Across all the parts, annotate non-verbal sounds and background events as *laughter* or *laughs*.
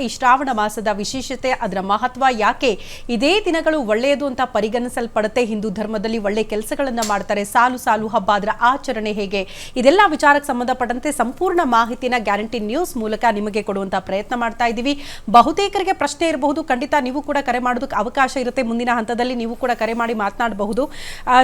ಈ ಶ್ರಾವಣ ಮಾಸದ ವಿಶೇಷತೆ, ಅದರ ಮಹತ್ವ ಯಾಕೆ? ಇದೇ ದಿನಗಳು ಒಳ್ಳೆಯದು ಅಂತ ಪರಿಗಣಿಸಲ್ಪಡುತ್ತೆ. ಹಿಂದೂ ಧರ್ಮದಲ್ಲಿ ಒಳ್ಳೆ ಕೆಲಸಗಳನ್ನು ಮಾಡ್ತಾರೆ. ಸಾಲು ಸಾಲು ಹಬ್ಬ, ಅದರ ಆಚರಣೆ ಹೇಗೆ? ಇದೆಲ್ಲ ವಿಚಾರಕ್ಕೆ ಸಂಬಂಧಪಟ್ಟಂತೆ ಸಂಪೂರ್ಣ ಮಾಹಿತಿನ ಗ್ಯಾರಂಟಿ ನ್ಯೂಸ್ ಮೂಲಕ ನಿಮಗೆ ಕೊಡುವಂತಹ ಪ್ರಯತ್ನ ಮಾಡ್ತಾ ಇದ್ದೀವಿ. ಬಹುತೇಕರಿಗೆ ಪ್ರಶ್ನೆ ಇರಬಹುದು. ಖಂಡಿತ ನೀವು ಕೂಡ ಕರೆ ಮಾಡೋದಕ್ಕೆ ಅವಕಾಶ ಇರುತ್ತೆ. ಮುಂದಿನ ಹಂತದಲ್ಲಿ ನೀವು ಕೂಡ ಕರೆ ಮಾಡಿ ಮಾತನಾಡಬಹುದು.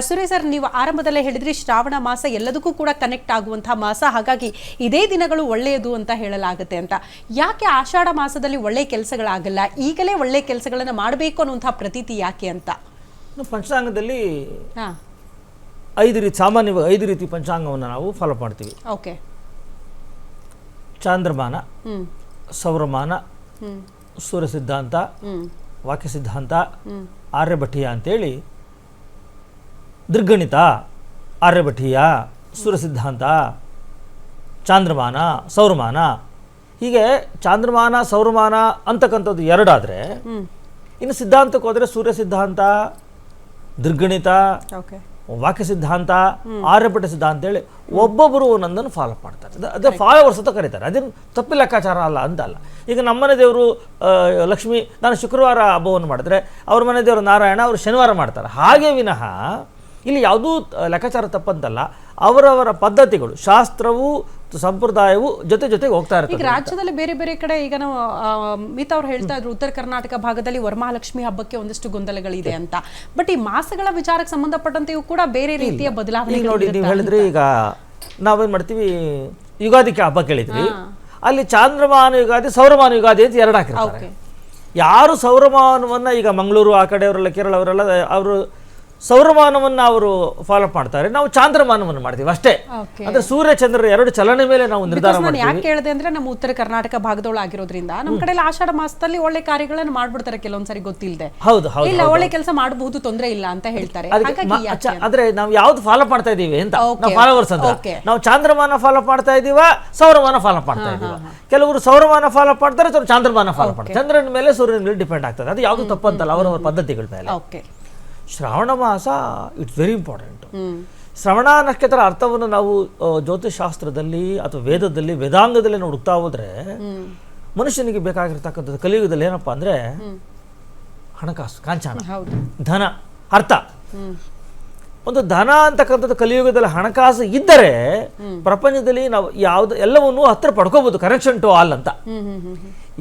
ಸುರೇಶ್ ಸರ್, ನೀವು ಆರಂಭದಲ್ಲೇ ಹೇಳಿದ್ರಿ, ಶ್ರಾವಣ ಮಾಸ ಎಲ್ಲದಕ್ಕೂ ಕೂಡ ಕನೆಕ್ಟ್ ಆಗುವಂತಹ ಮಾಸ. ಹಾಗಾಗಿ ಇದೇ ದಿನಗಳು ಒಳ್ಳೆಯದು ಅಂತ ಹೇಳಲಾಗುತ್ತೆ ಅಂತ. ಯಾಕೆ ಆಷಾಢ ಮಾಸದಲ್ಲಿ ಒಳ್ಳೆ ಕೆಲಸಗಳಾಗಲ್ಲ ಈಗಲೇ ಒಳ್ಳೆ ಕೆಲಸಗಳನ್ನು ಮಾಡಬೇಕು ಅನ್ನುವಂತಹ ಪ್ರತೀತಿ ಯಾಕೆ ಅಂತ? ಪಂಚಾಂಗದಲ್ಲಿ ಐದು ರೀತಿ ಸಾಮಾನ್ಯವಾಗಿ ಐದು ರೀತಿ ಪಂಚಾಂಗವನ್ನು ನಾವು ಫಾಲೋ ಮಾಡ್ತೀವಿ. ಓಕೆ. ಚಾಂದ್ರಮಾನ ಸೌರಮಾನ ಸೂರ್ಯ ಸಿದ್ಧಾಂತ ವಾಕ್ಯ ಸಿದ್ಧಾಂತ ಆರ್ಯಭಟೀಯ ಅಂತೇಳಿ ದೃಗ್ಗಣಿತ ಆರ್ಯಭಟೀಯ ಸೂರ್ಯ ಸಿದ್ಧಾಂತ ಚಾಂದ್ರಮಾನ ಸೌರಮಾನ ಹೀಗೆ ಚಾಂದ್ರಮಾನ ಸೌರಮಾನ ಅಂತಕ್ಕಂಥದ್ದು ಎರಡಾದರೆ ಇನ್ನು ಸಿದ್ಧಾಂತಕ್ಕೆ ಹೋದರೆ ಸೂರ್ಯ ಸಿದ್ಧಾಂತ ದುರ್ಗಣಿತ ವಾಕ್ಯ ಸಿದ್ಧಾಂತ ಆರ್ಯಭಟ ಸಿದ್ಧಾಂತ ಅಂತೇಳಿ ಒಬ್ಬೊಬ್ಬರು ಒಂದೊಂದನ್ನು ಫಾಲೋ ಮಾಡ್ತಾರೆ. ಅದ- ಫಾಲೋವರ್ಸ್ ಅಂತ ಕರೀತಾರೆ. ಅದೇನು ತಪ್ಪು ಲೆಕ್ಕಾಚಾರ ಅಲ್ಲ ಅಂತ ಅಲ್ಲ ಈಗ ನಮ್ಮನೆ ದೇವರು ಲಕ್ಷ್ಮಿ ನಾನು ಶುಕ್ರವಾರ ಹಬ್ಬವನ್ನು ಮಾಡಿದ್ರೆ ಅವ್ರ ಮನೆ ದೇವರು ನಾರಾಯಣ ಅವರು ಶನಿವಾರ ಮಾಡ್ತಾರೆ. ಹಾಗೆ ವಿನಃ ಇಲ್ಲಿ ಯಾವುದೂ ಲೆಕ್ಕಾಚಾರ ತಪ್ಪಂತಲ್ಲ. ಅವರವರ ಪದ್ಧತಿಗಳು ಶಾಸ್ತ್ರವು ಸಂಪ್ರದಾಯವು ಜೊತೆ ಜೊತೆಗೆ ಹೋಗ್ತಾ ಈಗ ಇರ್ತದೆ ರಾಜ್ಯದಲ್ಲಿ ಬೇರೆ ಬೇರೆ ಕಡೆ ಈಗ ನಾವು ಮಿತ್ ಅವ್ರು ಹೇಳ್ತಾ ಇದ್ರು ಉತ್ತರ ಕರ್ನಾಟಕ ಭಾಗದಲ್ಲಿ ವರಮಹಾಲಕ್ಷ್ಮಿ ಹಬ್ಬಕ್ಕೆ ಒಂದಷ್ಟು ಗೊಂದಲಗಳಿದೆ ಅಂತ. ಬಟ್ ಈ ಮಾಸಗಳ ವಿಚಾರಕ್ಕೆ ಸಂಬಂಧಪಟ್ಟಂತೆಯೂ ಕೂಡ ಬೇರೆ ರೀತಿಯ ಬದಲಾವಣೆ ನೋಡಿ ನೀವು ಹೇಳಿದ್ರಿ ಈಗ ನಾವೇನ್ ಮಾಡ್ತೀವಿ ಯುಗಾದಿಗೆ ಹಬ್ಬ ಕೇಳಿದ್ರಿ ಅಲ್ಲಿ ಚಾಂದ್ರಮಾನ ಯುಗಾದಿ ಸೌರಮಾನ ಯುಗಾದಿ ಅಂತ ಎರಡು ಹಾಕಿರ್ತಾರೆ. ಯಾರು ಸೌರಮಾನವನ್ನ ಈಗ ಮಂಗಳೂರು ಆ ಕಡೆಯವರೆಲ್ಲ ಕೇರಳ ಅವರೆಲ್ಲ ಅವರು ಸೌರಮಾನವನ್ನ ಅವರು ಫಾಲೋ ಮಾಡ್ತಾರೆ. ನಾವು ಚಾಂದ್ರಮಾನವನ್ನು ಮಾಡ್ತೀವಿ ಅಷ್ಟೇ. ಅಂದ್ರೆ ಸೂರ್ಯ ಚಂದ್ರ ಎರಡು ಚಲನೆ ಮೇಲೆ ನಾವು ನಿರ್ಧಾರ ಮಾಡ್ತೀವಿ ಯಾಕೆ ಹೇಳಿದೆ ಅಂದ್ರೆ ನಮ್ಮ ಉತ್ತರ ಕರ್ನಾಟಕ ಭಾಗದೊಳ ಆಗಿರೋದ್ರಿಂದ ನಮ್ಮ ಕಡೆ ಆಷಾಢ ಮಾಸದಲ್ಲಿ ಒಳ್ಳೆ ಕಾರ್ಯಗಳನ್ನು ಮಾಡ್ಬಿಡ್ತಾರೆ ಕೆಲವೊಂದ್ಸರಿ ಗೊತ್ತಿಲ್ಲದೆ ಹೌದು ಹೌದು ಇಲ್ಲ ಒಳ್ಳೆ ಕೆಲಸ ಮಾಡಬಹುದು ತೊಂದ್ರೆ ಇಲ್ಲ ಅಂತ ಹೇಳ್ತಾರೆ. ಅಂದ್ರೆ ನಾವು ಯಾವ್ದು ಫಾಲೋ ಮಾಡ್ತಾ ಇದೀವಿ ಅಂತ. ನಾವು ಫಾಲೋವರ್ಸ್ ಅಂತ. ನಾವು ಚಾಂದ್ರಮಾನ ಫಾಲೋ ಮಾಡ್ತಾ ಇದೀವ ಸೌರಮಾನ ಫಾಲೋ ಮಾಡ್ತಾ ಇದೀವ. ಕೆಲವರು ಸೌರಮಾನ ಫಾಲೋ ಮಾಡ್ತಾರೆ ಚಂದ್ರಮಾನ ಫಾಲೋಅಪ್ ಫಾಲೋ ಮಾಡ್ತಾರೆ. ಚಂದ್ರನ ಮೇಲೆ ಸೂರ್ಯನ ಮೇಲೆ ಡಿಪೆಂಡ್ ಆಗ್ತದೆ. ಅದು ಯಾವುದು ತಪ್ಪಂತಲ್ಲ ಅವರವರ ಪದ್ಧತಿಗಳ ಮೇಲೆ. ಓಕೆ ಶ್ರಾವಣ ಮಾಸ ಇಟ್ಸ್ ವೆರಿ ಇಂಪಾರ್ಟೆಂಟ್ ಶ್ರವಣ ನಕ್ಷತ್ರ ಅರ್ಥವನ್ನು ನಾವು ಜ್ಯೋತಿಷಾಸ್ತ್ರದಲ್ಲಿ ಅಥವಾ ವೇದದಲ್ಲಿ ವೇದಾಂಗದಲ್ಲಿ ನೋಡುತ್ತಾ ಹುಡುಕ್ತಾ ಹೋದ್ರೆ ಮನುಷ್ಯನಿಗೆ ಬೇಕಾಗಿರ್ತಕ್ಕಂಥದ್ದು ಕಲಿಯುಗದಲ್ಲಿ ಏನಪ್ಪಾ ಅಂದ್ರೆ ಹಣಕಾಸು ಕಾಂಚಾನ ಹೌದು. ಧನ ಅರ್ಥ. ಒಂದು ಧನ ಅಂತಕ್ಕಂಥದ್ದು ಕಲಿಯುಗದಲ್ಲಿ ಹಣಕಾಸು ಇದ್ದರೆ ಪ್ರಪಂಚದಲ್ಲಿ ನಾವು ಯಾವ್ದು ಎಲ್ಲವನ್ನೂ ಹತ್ರ ಪಡ್ಕೋಬಹುದು ಕನೆಕ್ಷನ್ ಟು ಆಲ್ ಅಂತ.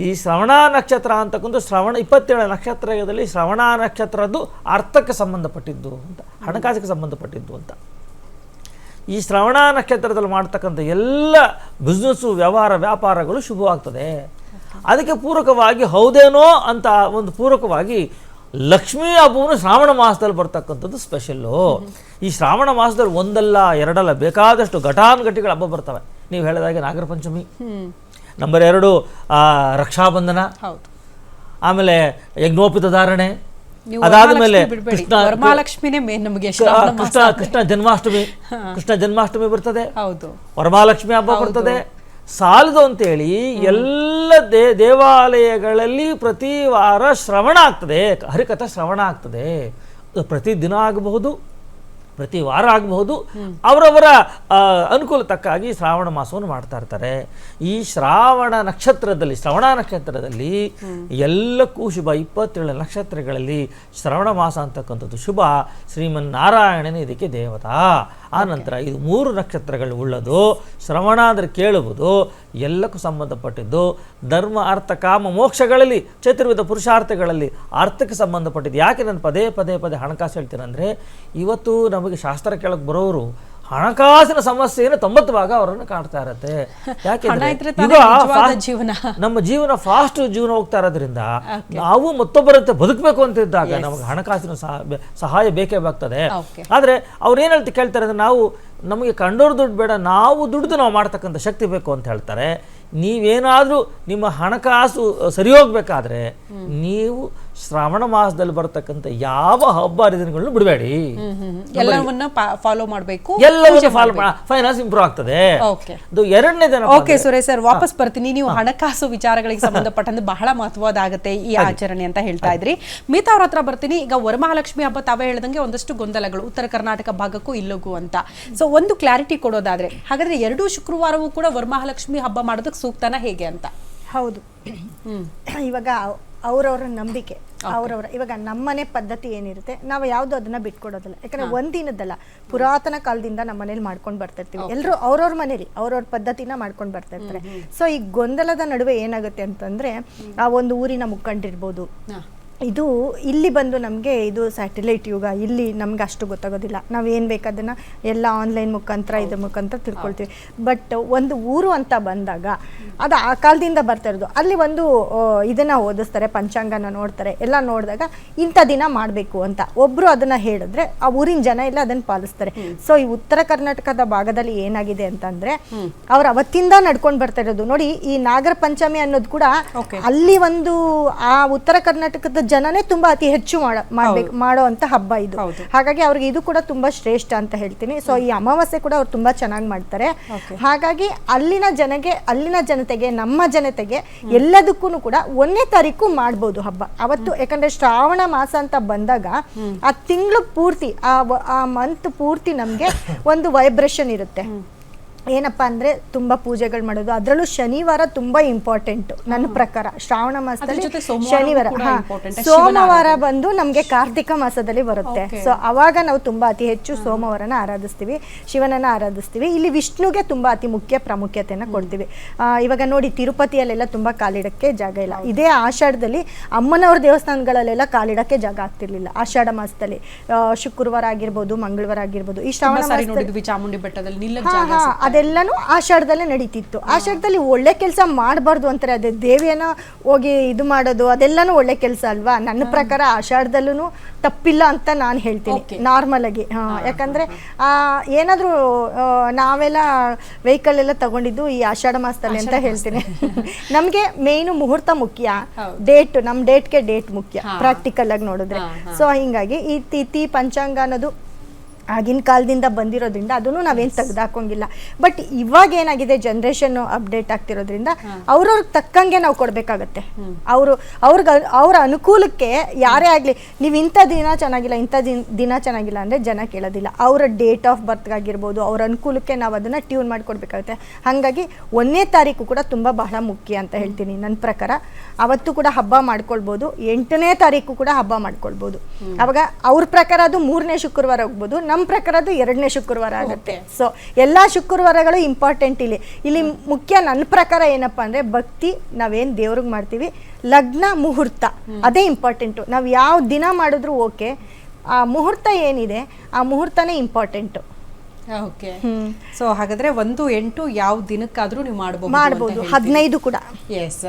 ಈ ಶ್ರವಣ ನಕ್ಷತ್ರ ಅಂತಕ್ಕಂಥ ಶ್ರವಣ ಇಪ್ಪತ್ತೇಳು ನಕ್ಷತ್ರದಲ್ಲಿ ಶ್ರವಣ ನಕ್ಷತ್ರದ್ದು ಅರ್ಥಕ್ಕೆ ಸಂಬಂಧಪಟ್ಟಿದ್ದು ಅಂತ, ಹಣಕಾಸಿಗೆ ಸಂಬಂಧಪಟ್ಟಿದ್ದು ಅಂತ. ಈ ಶ್ರವಣ ನಕ್ಷತ್ರದಲ್ಲಿ ಮಾಡ್ತಕ್ಕಂಥ ಎಲ್ಲ ಬಿಸ್ನೆಸ್ಸು ವ್ಯವಹಾರ, ವ್ಯಾಪಾರಗಳು ಶುಭವಾಗ್ತದೆ. ಅದಕ್ಕೆ ಪೂರಕವಾಗಿ ಹೌದೇನೋ ಅಂತ ಒಂದು ಪೂರಕವಾಗಿ ಲಕ್ಷ್ಮೀ ಹಬ್ಬವನ್ನು ಶ್ರಾವಣ ಮಾಸದಲ್ಲಿ ಬರ್ತಕ್ಕಂಥದ್ದು ಸ್ಪೆಷಲ್ಲು ಈ ಶ್ರಾವಣ ಮಾಸದಲ್ಲಿ ಒಂದಲ್ಲ ಎರಡಲ್ಲ ಬೇಕಾದಷ್ಟು ಘಟಾನುಘಟಿಗಳ ಹಬ್ಬ ಬರ್ತವೆ. ನೀವು ಹೇಳಿದಾಗೆ ನಾಗರ ಪಂಚಮಿ. ನಂಬರ್ ಎರಡು ಆ, ರಕ್ಷಾಬಂಧನ. ಆಮೇಲೆ ಯಜ್ಞೋಪಿತ ಧಾರಣೆ. ಅದಾದ ಮೇಲೆ ಕೃಷ್ಣ ಮೇನ್ ನಮಗೆ ಕೃಷ್ಣ ಕೃಷ್ಣ ಜನ್ಮಾಷ್ಟಮಿ. ಕೃಷ್ಣ ಜನ್ಮಾಷ್ಟಮಿ ಬರ್ತದೆ. ಹೌದು. ವರಮಹಾಲಕ್ಷ್ಮಿ ಹಬ್ಬ ಬರ್ತದೆ. ಸಾಲದು ಅಂತೇಳಿ ಎಲ್ಲ ದೇ ದೇವಾಲಯಗಳಲ್ಲಿ ಪ್ರತಿ ವಾರ ಶ್ರವಣ ಆಗ್ತದೆ. ಹರಿಕಥಾ ಶ್ರವಣ ಆಗ್ತದೆ. ಪ್ರತಿ ದಿನ ಆಗಬಹುದು. ಪ್ರತಿ ವಾರ ಆಗಬಹುದು. ಅವರವರ ಅನುಕೂಲ ತಕ್ಕಾಗಿ ಶ್ರಾವಣ ಮಾಸವನ್ನು ಮಾಡ್ತಾ ಇರ್ತಾರೆ. ಈ ಶ್ರಾವಣ ನಕ್ಷತ್ರದಲ್ಲಿ, ಶ್ರವಣ ನಕ್ಷತ್ರದಲ್ಲಿ ಎಲ್ಲಕ್ಕೂ ಶುಭ. ಇಪ್ಪತ್ತೇಳು ನಕ್ಷತ್ರಗಳಲ್ಲಿ ಶ್ರವಣ ಮಾಸ ಅಂತಕ್ಕಂಥದ್ದು ಶುಭ. ಶ್ರೀಮನ್ನಾರಾಯಣನೇ ಇದಕ್ಕೆ ದೇವತಾ. ಆನಂತರ ನಂತರ ಇದು ಮೂರು ನಕ್ಷತ್ರಗಳು ಉಳ್ಳದು. ಶ್ರವಣ ಅಂದರೆ ಕೇಳುವುದು ಎಲ್ಲಕ್ಕೂ ಸಂಬಂಧಪಟ್ಟಿದ್ದು ಧರ್ಮ ಅರ್ಥ ಕಾಮ ಮೋಕ್ಷಗಳಲ್ಲಿ ಚತುರ್ವಿಧ ಪುರುಷಾರ್ಥಗಳಲ್ಲಿ ಅರ್ಥಕ್ಕೆ ಸಂಬಂಧಪಟ್ಟಿದ್ದು. ಯಾಕೆ ನಾನು ಪದೇ ಪದೇ ಪದೇ ಹಣಕಾಸು ಹೇಳ್ತೀನಂದ್ರೆ ಇವತ್ತು ನಮಗೆ ಶಾಸ್ತ್ರ ಕೇಳಕ್ಕೆ ಬರೋರು ಹಣಕಾಸಿನ ಸಮಸ್ಯೆಯನ್ನು ತೊಂಬತ್ತು ಭಾಗ ಅವರನ್ನು ಕಾಣ್ತಾ ಇರತ್ತೆ. *laughs* ಯಾಕೆ ಜೀವನ. *laughs* ನಮ್ಮ ಜೀವನ ಫಾಸ್ಟ್ ಜೀವನ ಹೋಗ್ತಾ ಇರೋದ್ರಿಂದ ನಾವು ಮತ್ತೊಬ್ಬರಂತೆ ಬದುಕಬೇಕು ಅಂತ ಇದ್ದಾಗ ನಮಗೆ ಹಣಕಾಸಿನ ಸಹ- ಸಹಾಯ ಬೇಕೇ ಆದ್ರೆ ಆದರೆ ಅವ್ರು ಏನು ಹೇಳ್ತಿ ಕೇಳ್ತಾರೆ ಅಂದ್ರೆ ನಾವು ನಮಗೆ ಕಂಡೋರು ದುಡ್ಡು ಬೇಡ ನಾವು ದುಡ್ದು ನಾವು ಮಾಡ್ತಕ್ಕಂಥ ಶಕ್ತಿ ಬೇಕು ಅಂತ ಹೇಳ್ತಾರೆ. ನೀವೇನಾದರೂ ನಿಮ್ಮ ಹಣಕಾಸು ಸರಿ ಹೋಗ್ಬೇಕಾದ್ರೆ ನೀವು ಶ್ರಾವಣ ಮಾಸದಲ್ಲಿ ಬರ್ತಕ್ಕಂಥ ಯಾವ ಹಬ್ಬ ಹರಿದಿನಗಳನ್ನು ಬಿಡಬೇಡಿ. ಎಲ್ಲವನ್ನ ಫಾಲೋ ಮಾಡಬೇಕು ಎಲ್ಲವನ್ನು ಫಾಲೋ ಫೈನಾನ್ಸ್ ಇಂಪ್ರೂವ್ ಆಗ್ತದೆ. ಅದು ಎರಡನೇ ದಿನ ಓಕೆ ಸುರೇಶ್ ಸರ್ ವಾಪಸ್ ಬರ್ತೀನಿ. ನೀವು ಹಣಕಾಸು ವಿಚಾರಗಳಿಗೆ ಸಂಬಂಧಪಟ್ಟಂತೆ ಬಹಳ ಮಹತ್ವದಾಗುತ್ತೆ ಈ ಆಚರಣೆ ಅಂತ ಹೇಳ್ತಾ ಇದ್ರಿ. ಮಿತಾ ಅವ್ರ ಹತ್ರ ಬರ್ತೀನಿ. ಈಗ ವರಮಹಾಲಕ್ಷ್ಮಿ ಹಬ್ಬ ತಾವೇ ಹೇಳ್ದಂಗೆ ಒಂದಷ್ಟು ಗೊಂದಲಗಳು. ಉತ್ತರ ಕರ್ನಾಟಕ ಭಾಗಕ್ಕೂ ಇಲ್ಲಗೂ ಅಂತ. ಸೊ ಒಂದು ಕ್ಲಾರಿಟಿ ಕೊಡೋದಾದ್ರೆ ಹಾಗಾದ್ರೆ ಎರಡೂ ಶುಕ್ರವಾರವೂ ಕೂಡ ವರಮಹಾಲಕ್ಷ್ಮಿ ಹಬ್ಬ ಮಾಡೋದಕ್ಕೆ ಸೂಕ್ತನ ಹೇಗೆ ಅಂತ? ಹೌದು. ಇವಾಗ ಅವ್- ಅವ್ರವ್ರ ನಂಬಿಕೆ ಅವ್ರವ್ರ ಇವಾಗ ನಮ್ಮನೆ ಪದ್ಧತಿ ಏನಿರುತ್ತೆ ನಾವು ಯಾವುದು ಅದನ್ನ ಬಿಟ್ಕೊಡೋದಿಲ್ಲ. ಯಾಕಂದ್ರೆ ಒಂದಿನದಲ್ಲ ಪುರಾತನ ಕಾಲದಿಂದ ನಮ್ಮ ಮನೇಲಿ ಮಾಡ್ಕೊಂಡು ಬರ್ತಾ ಇರ್ತೀವಿ ಎಲ್ಲರೂ ಅವ್ರವ್ರ ಮನೇಲಿ ಅವ್ರವ್ರ ಪದ್ಧತಿನ ಮಾಡ್ಕೊಂಡು ಬರ್ತಾ ಇರ್ತಾರೆ ಸೊ ಈ ಗೊಂದಲದ ನಡುವೆ ಏನಾಗುತ್ತೆ ಅಂತಂದ್ರೆ ಆ ಒಂದು ಊರಿನ ಮುಖಂಡಿರ್ಬೋದು. ಇದು ಇಲ್ಲಿ ಬಂದು ನಮಗೆ ಇದು ಸ್ಯಾಟಲೈಟ್ ಯುಗ. ಇಲ್ಲಿ ನಮ್ಗೆ ಅಷ್ಟು ಗೊತ್ತಾಗೋದಿಲ್ಲ. ನಾವು ಏನು ಬೇಕಾದನ್ನ ಎಲ್ಲ ಆನ್ಲೈನ್ ಮುಖಾಂತರ ಇದ್ರ ಮುಖಾಂತರ ತಿಳ್ಕೊಳ್ತೀವಿ. ಬಟ್ ಒಂದು ಊರು ಅಂತ ಬಂದಾಗ ಅದು ಆ ಕಾಲದಿಂದ ಬರ್ತಾ ಇರೋದು. ಅಲ್ಲಿ ಒಂದು ಇದನ್ನು ಇದನ್ನ ಓದಿಸ್ತಾರೆ ಪಂಚಾಂಗನ ನೋಡ್ತಾರೆ ಎಲ್ಲ ನೋಡಿದಾಗ ಇಂಥ ದಿನ ಮಾಡಬೇಕು ಅಂತ. ಒಬ್ಬರು ಅದನ್ನು ಹೇಳಿದ್ರೆ ಆ ಊರಿನ ಜನ ಎಲ್ಲ ಅದನ್ನು ಪಾಲಿಸ್ತಾರೆ. ಸೊ ಈ ಉತ್ತರ ಕರ್ನಾಟಕದ ಭಾಗದಲ್ಲಿ ಏನಾಗಿದೆ ಅಂತಂದ್ರೆ ಅವ್ರು ಅವತ್ತಿಂದ ನಡ್ಕೊಂಡು ಬರ್ತಾ ಇರೋದು. ನೋಡಿ ಈ ನಾಗರ ಪಂಚಮಿ ಅನ್ನೋದು ಕೂಡ ಅಲ್ಲಿ ಒಂದು ಆ ಉತ್ತರ ಕರ್ನಾಟಕದ ಜನನೇ ತುಂಬಾ ಅತಿ ಹೆಚ್ಚು ಮಾಡ ಮಾಡ್ಬೇಕು ಮಾಡೋ ಅಂತ ಹಬ್ಬ ಇದು. ಹಾಗಾಗಿ ಅವ್ರಿಗೆ ಇದು ಕೂಡ ತುಂಬಾ ಶ್ರೇಷ್ಠ ಅಂತ ಹೇಳ್ತೀನಿ. ಸೊ ಈ ಅಮಾವಾಸ್ಯೆ ಕೂಡ ಅವ್ರು ತುಂಬಾ ಚೆನ್ನಾಗಿ ಮಾಡ್ತಾರೆ. ಹಾಗಾಗಿ ಅಲ್ಲಿನ ಜನಗೆ ಅಲ್ಲಿನ ಜನತೆಗೆ ನಮ್ಮ ಜನತೆಗೆ ಎಲ್ಲದಕ್ಕೂ ಕೂಡ ಒಂದನೇ ತಾರೀಕು ಮಾಡ್ಬೋದು ಹಬ್ಬ. ಅವತ್ತು ಯಾಕಂದ್ರೆ ಶ್ರಾವಣ ಮಾಸ ಅಂತ ಬಂದಾಗ ಆ ತಿಂಗಳು ಪೂರ್ತಿ ಆ ಮಂತ್ ಪೂರ್ತಿ ನಮ್ಗೆ *coughs* ಒಂದು ವೈಬ್ರೇಷನ್ ಇರುತ್ತೆ. ಏನಪ್ಪಾ ಅಂದ್ರೆ ತುಂಬಾ ಪೂಜೆಗಳು ಮಾಡೋದು. ಅದರಲ್ಲೂ ಶನಿವಾರ ತುಂಬಾ ಇಂಪಾರ್ಟೆಂಟ್ ನನ್ನ ಪ್ರಕಾರ ಶ್ರಾವಣ ಮಾಸದಲ್ಲಿ ಶನಿವಾರ. ಸೋಮವಾರ ಬಂದು ನಮ್ಗೆ ಕಾರ್ತಿಕ ಮಾಸದಲ್ಲಿ ಬರುತ್ತೆ. ಸೊ ಅವಾಗ ನಾವು ತುಂಬಾ ಅತಿ ಹೆಚ್ಚು ಸೋಮವಾರನ ಆರಾಧಿಸ್ತೀವಿ. ಶಿವನನ್ನ ಆರಾಧಿಸ್ತೀವಿ. ಇಲ್ಲಿ ವಿಷ್ಣುಗೆ ತುಂಬಾ ಅತಿ ಮುಖ್ಯ ಪ್ರಾಮುಖ್ಯತೆಯನ್ನ ಕೊಡ್ತೀವಿ. ಇವಾಗ ನೋಡಿ ತಿರುಪತಿಯಲ್ಲೆಲ್ಲ ತುಂಬಾ ಕಾಲಿಡಕ್ಕೆ ಜಾಗ ಇಲ್ಲ. ಇದೇ ಆಷಾಢದಲ್ಲಿ ಅಮ್ಮನವ್ರ ದೇವಸ್ಥಾನಗಳಲ್ಲೆಲ್ಲ ಕಾಲಿಡಕ್ಕೆ ಜಾಗ ಆಗ್ತಿರ್ಲಿಲ್ಲ. ಆಷಾಢ ಮಾಸದಲ್ಲಿ ಶುಕ್ರವಾರ ಆಗಿರ್ಬೋದು ಮಂಗಳವಾರ ಆಗಿರ್ಬೋದು. ಈ ಶ್ರಾವಣ ಚಾಮುಂಡಿ ಬೆಟ್ಟದಲ್ಲಿ. ಸಿಗ್ತಾ ಅದೆಲ್ಲನೂ ಆಷಾಢದಲ್ಲೇ ನಡೀತಿತ್ತು. ಆಷಾಢದಲ್ಲಿ ಒಳ್ಳೆ ಕೆಲಸ ಮಾಡಬಾರ್ದು ಅಂತಾರೆ. ಅದೇ ದೇವಿಯನ್ನ ಹೋಗಿ ಇದು ಮಾಡೋದು ಅದೆಲ್ಲನೂ ಒಳ್ಳೆ ಕೆಲಸ ಅಲ್ವಾ? ನನ್ನ ಪ್ರಕಾರ ಆಷಾಢದಲ್ಲೂ ತಪ್ಪಿಲ್ಲ ಅಂತ ನಾನು ಹೇಳ್ತೀನಿ. ನಾರ್ಮಲ್ ಆಗಿ. ಹಾ, ಯಾಕಂದ್ರೆ ಆ, ಏನಾದ್ರೂ ನಾವೆಲ್ಲ ವೆಹಿಕಲ್ ಎಲ್ಲ ತಗೊಂಡಿದ್ದು ಈ ಆಷಾಢ ಮಾಸದಲ್ಲಿ ಅಂತ ಹೇಳ್ತೀನಿ. *laughs* ನಮಗೆ ಮೇಯ್ನು ಮುಹೂರ್ತ ಮುಖ್ಯ. ಡೇಟ್ ನಮ್ಮ ಡೇಟ್ಗೆ ಡೇಟ್ ಮುಖ್ಯ. ಪ್ರಾಕ್ಟಿಕಲ್ ಆಗಿ ನೋಡಿದ್ರೆ. ಸೊ ಹಿಂಗಾಗಿ ಈ ತಿಥಿ ಪಂಚಾಂಗ ಅನ್ನೋದು ಆಗಿನ ಕಾಲದಿಂದ ಬಂದಿರೋದ್ರಿಂದ ಅದನ್ನು ನಾವೇನು ಹಾಕೋಂಗಿಲ್ಲ ಬಟ್ ಇವಾಗ ಏನಾಗಿದೆ ಜನ್ರೇಷನ್ ಅಪ್ಡೇಟ್ ಆಗ್ತಿರೋದ್ರಿಂದ ಅವ್ರವ್ರಿಗೆ ತಕ್ಕಂಗೆ ನಾವು ಕೊಡಬೇಕಾಗತ್ತೆ. ಅವರು ಅವ್ರಿಗೆ ಅವ್ರ ಅನುಕೂಲಕ್ಕೆ ಯಾರೇ ಆಗಲಿ ನೀವು ಇಂಥ ದಿನ ಚೆನ್ನಾಗಿಲ್ಲ ಇಂಥ ದಿನ ದಿನ ಚೆನ್ನಾಗಿಲ್ಲ ಅಂದರೆ ಜನ ಕೇಳೋದಿಲ್ಲ. ಅವರ ಡೇಟ್ ಆಫ್ ಬರ್ತ್ ಆಗಿರ್ಬೋದು ಅವ್ರ ಅನುಕೂಲಕ್ಕೆ ನಾವು ಅದನ್ನು ಟ್ಯೂನ್ ಮಾಡಿಕೊಡ್ಬೇಕಾಗುತ್ತೆ ಹಾಗಾಗಿ ಒಂದನೇ ತಾರೀಕು ಕೂಡ ತುಂಬ ಬಹಳ ಮುಖ್ಯ ಅಂತ ಹೇಳ್ತೀನಿ ನನ್ನ ಪ್ರಕಾರ. ಅವತ್ತು ಕೂಡ ಹಬ್ಬ ಮಾಡ್ಕೊಳ್ಬೋದು ಎಂಟನೇ ತಾರೀಕು ಕೂಡ ಹಬ್ಬ ಮಾಡ್ಕೊಳ್ಬೋದು. ಅವಾಗ ಅವ್ರ ಪ್ರಕಾರ ಅದು ಮೂರನೇ ಶುಕ್ರವಾರ ಹೋಗ್ಬೋದು ನಮ್ಮ ಪ್ರಕಾರ ಪ್ರಕಾರದ್ದು ಎರಡನೇ ಶುಕ್ರವಾರ ಆಗುತ್ತೆ. ಸೊ ಎಲ್ಲ ಶುಕ್ರವಾರಗಳು ಇಂಪಾರ್ಟೆಂಟ್ ಇಲ್ಲಿ. ಇಲ್ಲಿ ಮುಖ್ಯ ನನ್ನ ಪ್ರಕಾರ ಏನಪ್ಪಾ ಅಂದ್ರೆ ಭಕ್ತಿ ನಾವೇನು ದೇವ್ರಿಗೆ ಮಾಡ್ತೀವಿ? ಲಗ್ನ ಮುಹೂರ್ತ. ಅದೇ ಇಂಪಾರ್ಟೆಂಟು ನಾವು ಯಾವ ದಿನ ಮಾಡಿದ್ರು ಓಕೆ ಆ ಮುಹೂರ್ತ ಏನಿದೆ? ಆ ಮುಹೂರ್ತನೇ ಇಂಪಾರ್ಟೆಂಟು ಓಕೆ ಸೊ ಹಾಗಾದ್ರೆ ಒಂದು ಎಂಟು ಯಾವ ದಿನಕ್ಕಾದ್ರೂ ನೀವು ಮಾಡಬಹುದು ಮಾಡ್ಬೋದು. ಹದಿನೈದು ಕೂಡ. ಎಸ್